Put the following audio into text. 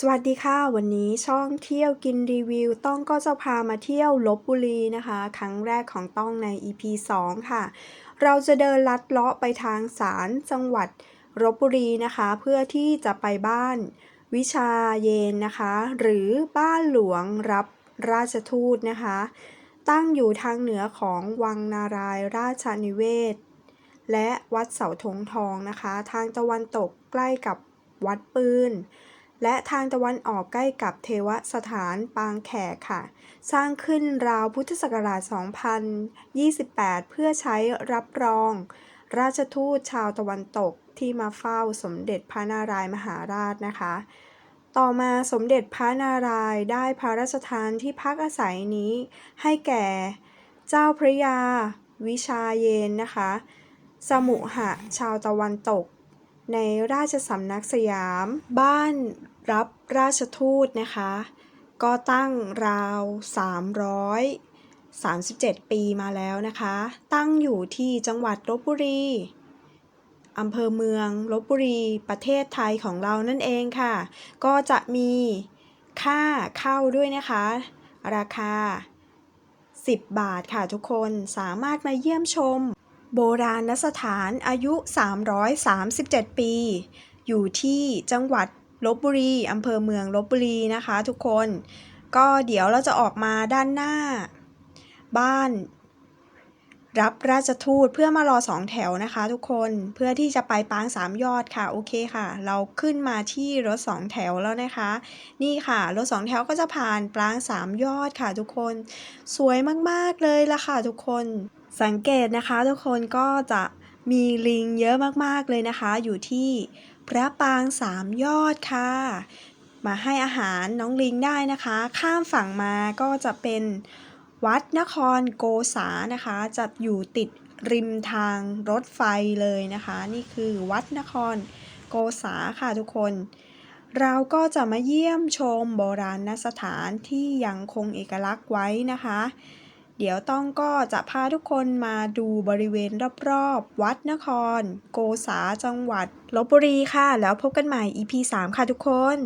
สวัสดีค่ะ วันนี้ช่องเที่ยวกินรีวิว ต้องก็จะพามาเที่ยวลบบุรีนะคะ ครั้งแรกของต้องใน EP 2 ค่ะ เราจะเดินลัดเลาะไปทางศาลจังหวัดลบบุรีนะคะ เพื่อที่จะไปบ้านวิชาเยนนะคะ หรือบ้านหลวงรับราชทูตนะคะ ตั้งอยู่ทางเหนือของวังนารายราชนิเวศ และวัดเสาธงทองนะคะ ทางตะวันตกใกล้กับวัดปืน และทางตะวันออกใกล้กับเทวสถานปางแขกค่ะ สร้างขึ้นราวพุทธศักราช 2028 เพื่อใช้รับรอง ราชทูตชาวตะวันตกที่มาเฝ้าสมเด็จพระนารายมหาราชนะคะ ต่อมาสมเด็จพระนารายได้พระราชทานที่พักอาศัยนี้ ให้แก่เจ้าพระยา วิชาเยนนะคะ สมุหะชาวตะวันตกในราชสำนักสยาม บ้าน รับราชทูตนะคะ ก็ตั้งราว 337 ปีมาแล้วนะคะ ตั้งอยู่ที่จังหวัดลบบุรีอำเภอเมืองลบบุรีประเทศไทยของเรานั่นเองค่ะ ก็จะมีค่าเข้าด้วยนะคะ ราคา 10 บาทค่ะทุกคนสามารถมาเยี่ยมชม โบราณสถานอายุ 337 ปี อยู่ที่จังหวัด ลบบุรีอำเภอเมืองลบบุรีนะคะทุกคน ก็เดี๋ยวเราจะออกมาด้านหน้า บ้าน รับราชทูตเพื่อมารอสองแถวนะคะ ทุกคนเพื่อที่จะไปปางสามยอดค่ะโอเคค่ะ เราขึ้นมาที่รถสองแถวแล้วนะคะ นี่ค่ะรถสองแถวก็จะผ่านปางสามยอดค่ะ ทุกคน สวยมากๆเลยละค่ะ ทุกคนสังเกตนะคะ ทุกคนก็จะมีลิงเยอะมากๆเลยนะคะ อยู่ที่ พระปางสามยอดค่ะ มาให้อาหารน้องลิงได้นะคะ ข้ามฝั่งมาก็จะเป็นวัดนครโกษานะคะจะอยู่ติดริมทางรถไฟเลยนะคะ นี่คือวัดนครโกษาค่ะทุกคน เราก็จะมาเยี่ยมชมโบราณสถานที่ยังคงเอกลักษณ์ไว้นะคะ เดี๋ยวต้องก็จะพาทุกคนมาดูบริเวณรอบๆ วัดนคร โกษาจังหวัดลบบุรีค่ะ แล้วพบกันใหม่ EP 3 ค่ะทุกคน